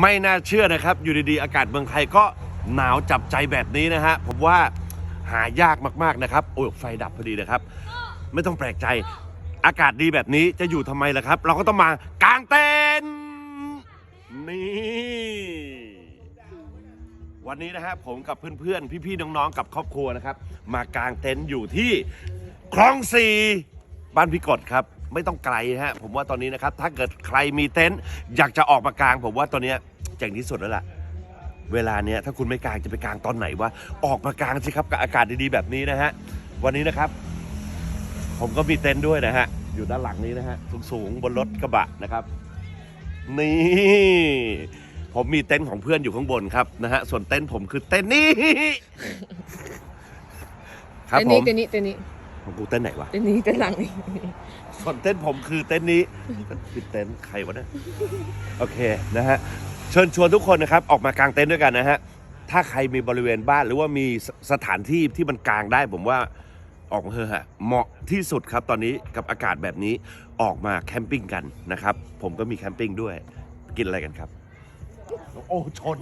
ไม่น่าเชื่อนะครับ อยู่ดีๆ อากาศเมืองไทยก็หนาวจับใจแบบนี้นะฮะ ผมว่าหายากมากๆนะครับ โอ้ยไฟดับพอดีนะครับ ไม่ต้องแปลกใจ อากาศดีแบบนี้จะอยู่ทำไมล่ะครับ เราก็ต้องมากางเต็นท์นี่ วันนี้นะฮะผมกับเพื่อนๆ พี่ๆ น้องๆ กับครอบครัวนะครับ มากางเต็นท์อยู่ที่คลองสีบ้านพี่กดครับ ไม่ต้องไกลฮะผมว่าตอนนี้นะครับถ้าเกิดใครมีเต็นท์อยากจะออกมากาง ผมว่าตอนนี้เจ๋งที่สุดแล้วล่ะเวลาเนี้ยถ้าคุณไม่กลางจะไปกลางตอนไหนวะออกมากางสิครับกับอากาศดีๆแบบนี้นะฮะวันนี้นะครับ ผมก็มีเต็นท์ด้วยนะฮะอยู่ด้านหลังนี้นะฮะสูงๆบนรถกระบะนะครับนี่ผมมีเต็นท์ของเพื่อนอยู่ข้างบนครับนะฮะส่วนเต็นท์ผมคือเต็นท์นี้ครับผมเต็นท์นี้เต็นท์นี้ ของกูเต็นท์ไหนวะเต็นนี้เต็นหลังนี่ส่วนเต็นท์ผมคือเต็นท์นี้ปิดเต็นท์ใครวะเนี่ยโอเคนะฮะเชิญชวนทุกคนนะครับออกมากางเต็นท์ด้วยกันนะฮะถ้าใครมีบริเวณบ้านหรือว่ามีสสถานที่ที่มันกางได้ผมว่าออกมาเถอะฮะเหมาะที่สุดครับตอนนี้กับอากาศแบบนี้ออกมาแคมปิ้งกันนะครับ ผมก็มีแคมปิ้งด้วยกินอะไรกันครับ โอ้ชน